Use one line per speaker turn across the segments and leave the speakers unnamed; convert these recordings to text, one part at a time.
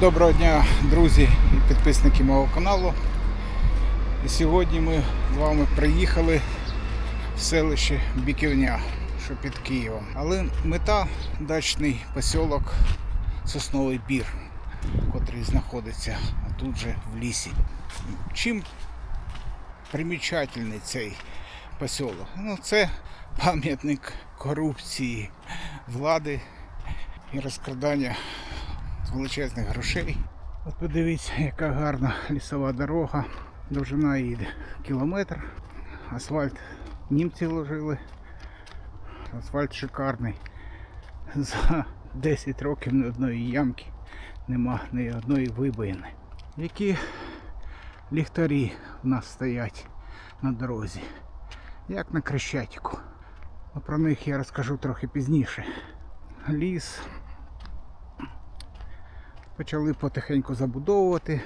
Доброго дня, друзі і підписники мого каналу. І сьогодні ми з вами приїхали в селище Біківня, що під Києвом. Але мета дачний посілок Сосновий Бір, котрий знаходиться тут же в лісі. Чим примічательний цей посілок? Ну, це пам'ятник корупції влади і розкрадання величезних грошей. От подивіться, яка гарна лісова дорога. Довжина її кілометр. Асфальт німці ложили. Асфальт шикарний. За 10 років ні одної ямки нема ні одної вибоїни. Які ліхтарі в нас стоять на дорозі. Як на Крещатику. Про них я розкажу трохи пізніше. Ліс почали потихеньку забудовувати.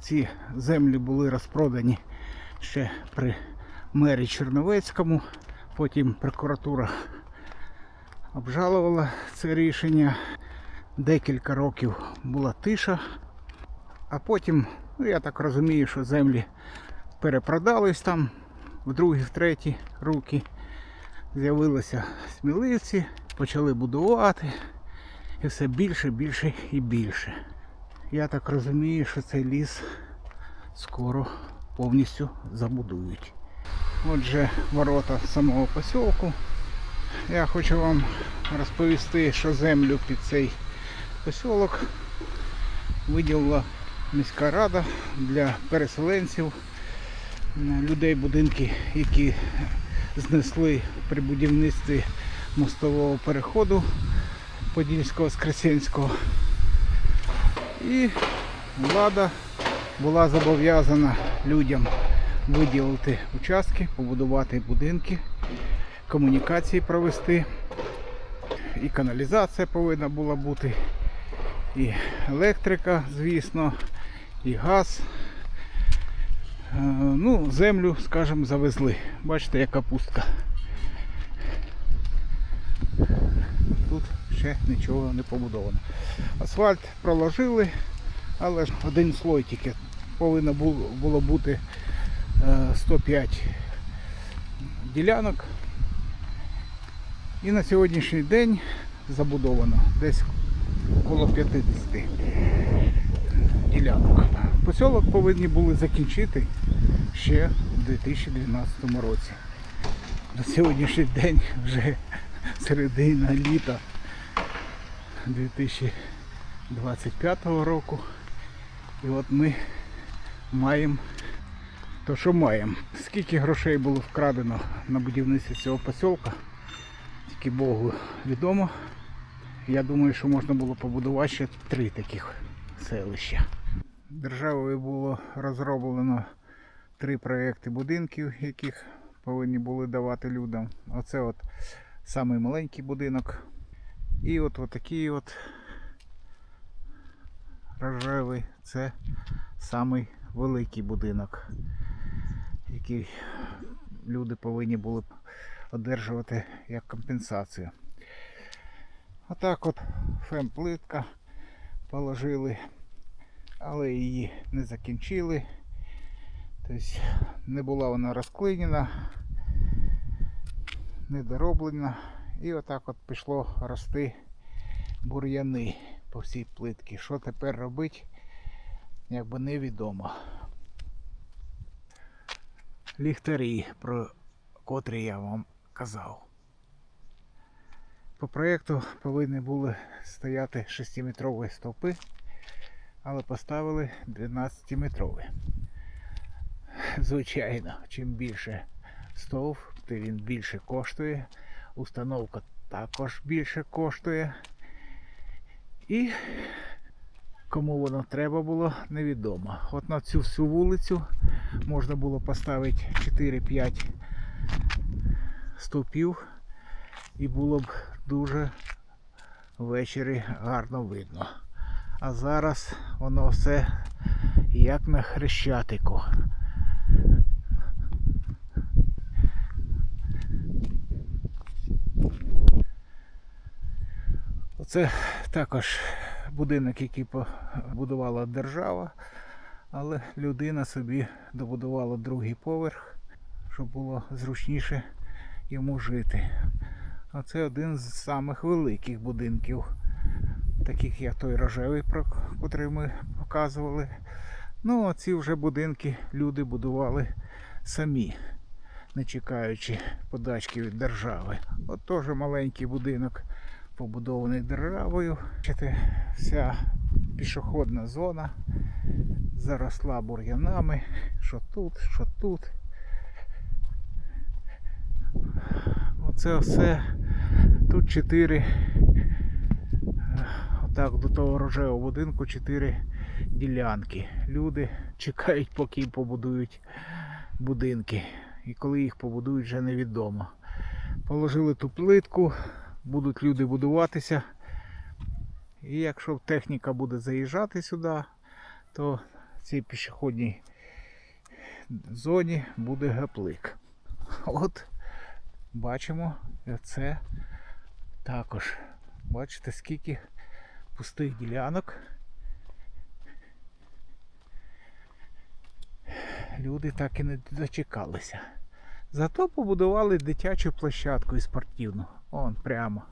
Ці землі були розпродані ще при мері Черновецькому. Потім прокуратура обжалувала це рішення. Декілька років була тиша, а потім, ну я так розумію, що землі перепродались там в другі, в треті руки. З'явилися сміливці, почали будувати. І все більше, більше і більше. Я так розумію, що цей ліс скоро повністю забудують. Отже, ворота самого посілку. Я хочу вам розповісти, що землю під цей посілок виділила міська рада для переселенців, людей, будинки, які знесли при будівництві мостового переходу Подільського Воскресенського. І влада була зобов'язана людям виділити участки, побудувати будинки, комунікації провести. І каналізація повинна була бути, і електрика, звісно, і газ. Е, Ну, землю, скажімо, завезли. Бачите, яка пустка. Тут ще нічого не побудовано. Асфальт проложили, але ж один слой тільки повинно було, бути е, 105 ділянок. І на сьогоднішній день забудовано десь коло 50 ділянок. Посілок повинні були закінчити ще у 2012 році. На сьогоднішній день вже середина літа 2025 року. І от ми маємо то, що маємо. Скільки грошей було вкрадено на будівництві цього посілка, тільки Богу відомо. Я думаю, що можна було побудувати ще три таких селища. Державою було розроблено три проекти будинків, яких повинні були давати людям. Оце от самий маленький будинок. І от, такий от рожевий це самий великий будинок, який люди повинні були б одержувати як компенсацію. Отак от фемплитка положили, але її не закінчили. Тобто не була вона розклинена, недороблена. І отак от пішло рости бур'яни по всій плитці. Що тепер робити, якби невідомо. Ліхтарі, про котрі я вам казав. По проєкту повинні були стояти 6-метрові стовпи, але поставили 12-метрові. Звичайно, чим більше стовп, тим він більше коштує. Установка також більше коштує. І кому воно треба було, невідомо. От на цю всю вулицю можна було поставити 4-5 стовпів і було б дуже ввечері гарно видно. А зараз воно все як на хрещатику. Оце також будинок, який побудувала держава, але людина собі добудувала другий поверх, щоб було зручніше йому жити. А це один з самих великих будинків, таких як той рожевий, про котрий ми показували. Ну, а ці вже будинки люди будували самі, не чекаючи подачки від держави. От теж маленький будинок побудований державою. Бачите, вся пішохідна зона заросла бур'янами. Що тут, що тут. Оце все. Тут чотири. Отак до того рожевого будинку чотири ділянки. Люди чекають, поки побудують будинки. І коли їх побудують, вже невідомо. Положили ту плитку, будуть люди будуватися. І якщо техніка буде заїжджати сюди, то в цій пішохідній зоні буде гаплик. От бачимо, це також. Бачите, скільки пустих ділянок. Люди так і не дочекалися. Зато побудували дитячу площадку і спортивну. Он прямо.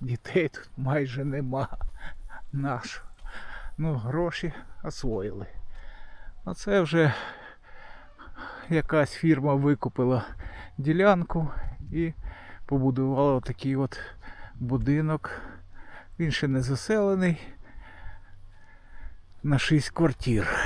Дітей тут майже нема. Нашу. Ну, гроші освоїли. Оце вже якась фірма викупила ділянку і побудувала такий от будинок. Він ще не заселений на 6 квартир.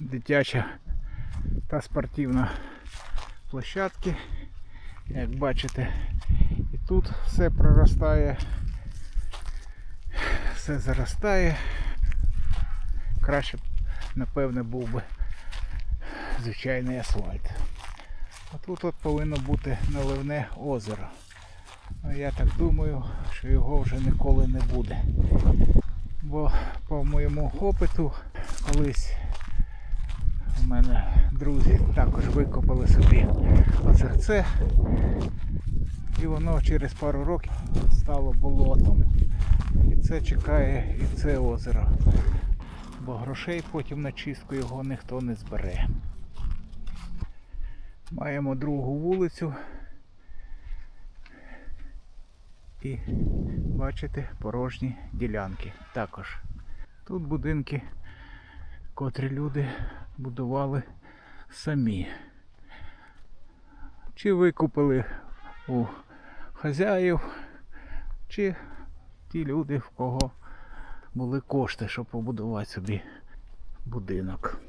Дитяча та спортивна площадки. Як бачите, і тут все проростає, все заростає. Краще, напевне, був би звичайний асфальт. А тут от повинно бути наливне озеро. Ну, Я так думаю, що його вже ніколи не буде. Бо по моєму опиту колись у мене друзі також викопали собі озерце. І воно через пару років стало болотом. І це чекає і це озеро. Бо грошей потім на чистку його ніхто не збере. Маємо другу вулицю. І бачите порожні ділянки також. Тут будинки, котрі люди будували самі. Чи викупили у хазяїв, чи ті люди, в кого були кошти, щоб побудувати собі будинок.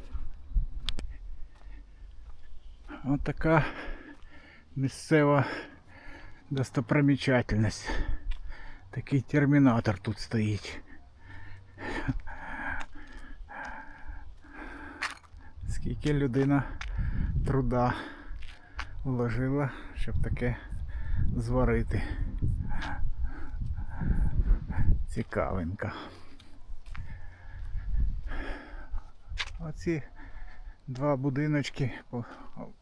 Ось така місцева достопримічательність. Такий термінатор тут стоїть. Скільки людина труда вложила, щоб таке зварити. Цікавенько. Оці два будиночки,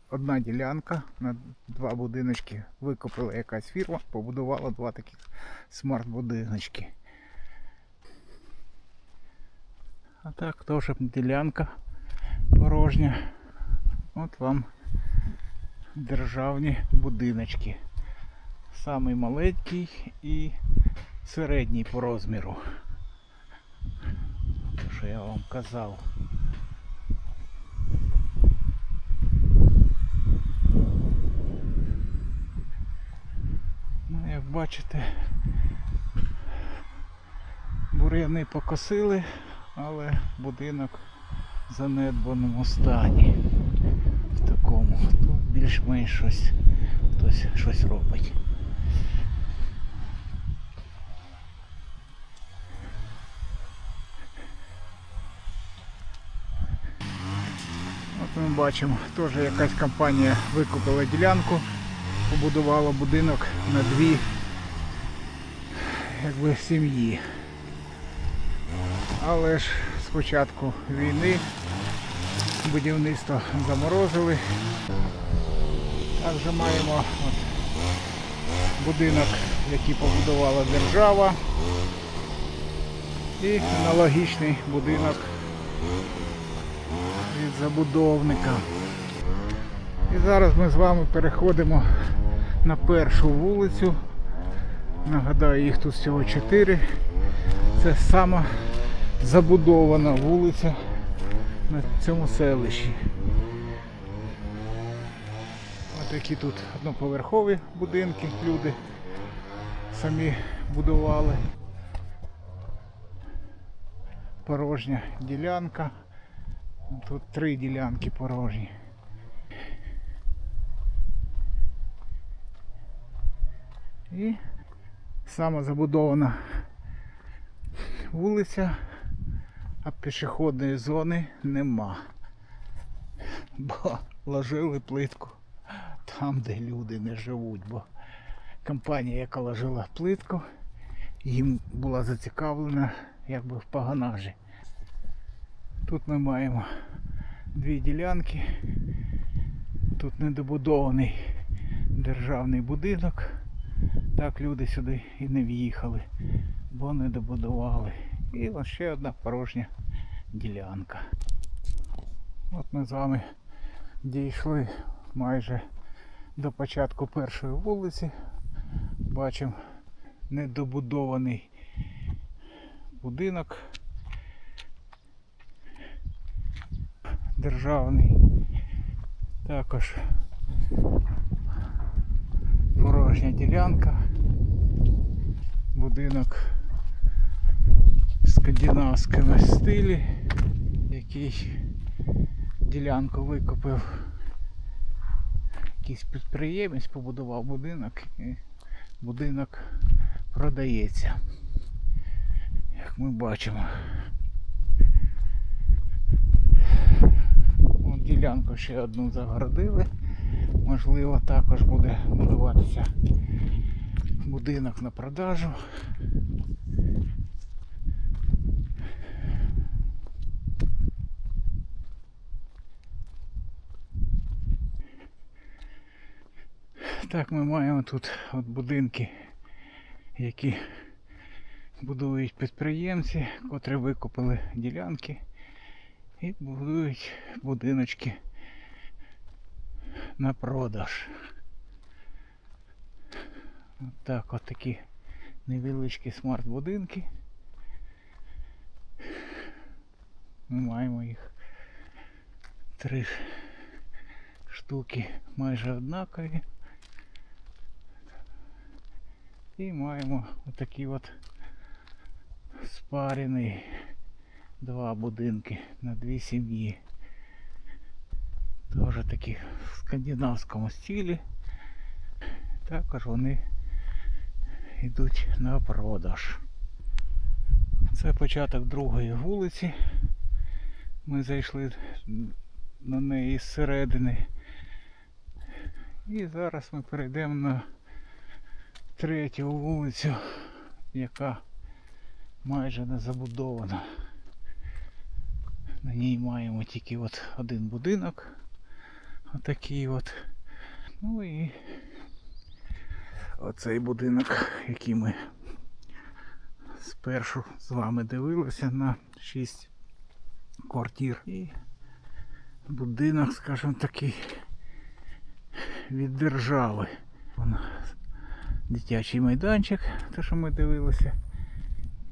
одна ділянка на два будиночки викупила якась фірма, побудувала два таких смарт-будиночки. А так теж ділянка порожня. От вам державні будиночки. Самий маленький і середній по розміру. Те, Що я вам казав. Ну, як бачите, буряни покосили, але будинок занедбаному стані. В такому. Тут більш-менш щось хтось щось робить. От ми бачимо, теж якась компанія викупила ділянку, побудувала будинок на дві якби, сім'ї. Але ж початку війни будівництво заморозили. Також маємо от, будинок, який побудувала держава. І аналогічний будинок від забудовника. І зараз ми з вами переходимо на першу вулицю. Нагадаю, їх тут всього 4. Це сама забудована вулиця на цьому селищі. Ось такі тут одноповерхові будинки люди самі будували. Порожня ділянка. Тут три ділянки порожні. І сама забудована вулиця, а пішохідної зони нема. Бо ложили плитку там, де люди не живуть. Бо компанія, яка ложила плитку, їм була зацікавлена якби в погонажі. Тут ми маємо дві ділянки. Тут недобудований державний будинок. Так люди сюди і не в'їхали, бо не добудували. І ще одна порожня ділянка. От ми з вами дійшли майже до початку першої вулиці. Бачимо недобудований будинок державний. Також порожня ділянка. Будинок скандинавському стилі, який ділянку викупив якийсь підприємець, побудував будинок і будинок продається. Як ми бачимо. От ділянку ще одну загородили. Можливо, також буде будуватися будинок на продажу. Так, ми маємо тут от будинки, які будують підприємці, котрі викупили ділянки і будують будиночки на продаж. От так от такі невеличкі смарт-будинки. Ми маємо їх три штуки майже однакові. І маємо отакі от спарені два будинки на дві сім'ї. Теж такі в скандинавському стилі. Також вони йдуть на продаж. Це початок другої вулиці. Ми зайшли на неї зсередини. І зараз ми перейдемо на третю вулицю, яка майже не забудована. На ній маємо тільки от один будинок. Отакий от. Ну і оцей будинок, який ми спершу з вами дивилися на 6 квартир. І будинок, скажімо такий, від держави. Вон дитячий майданчик, те, що ми дивилися.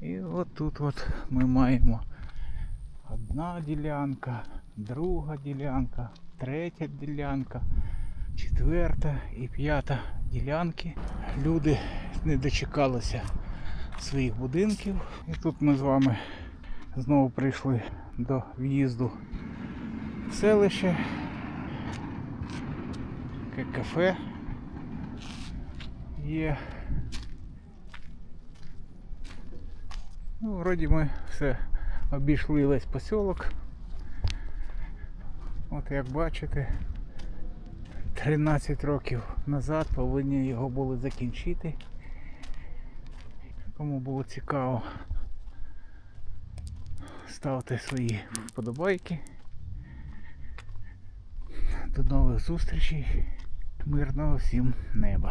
І от тут от ми маємо одна ділянка, друга ділянка, третя ділянка, четверта і п'ята ділянки. Люди не дочекалися своїх будинків. І тут ми з вами знову прийшли до в'їзду в селище. Кафе є. Ну, вроді ми все обійшли весь поселок. От як бачите, 13 років назад повинні його були закінчити. Кому було цікаво, ставте свої вподобайки. До нових зустрічей. мирного всім неба.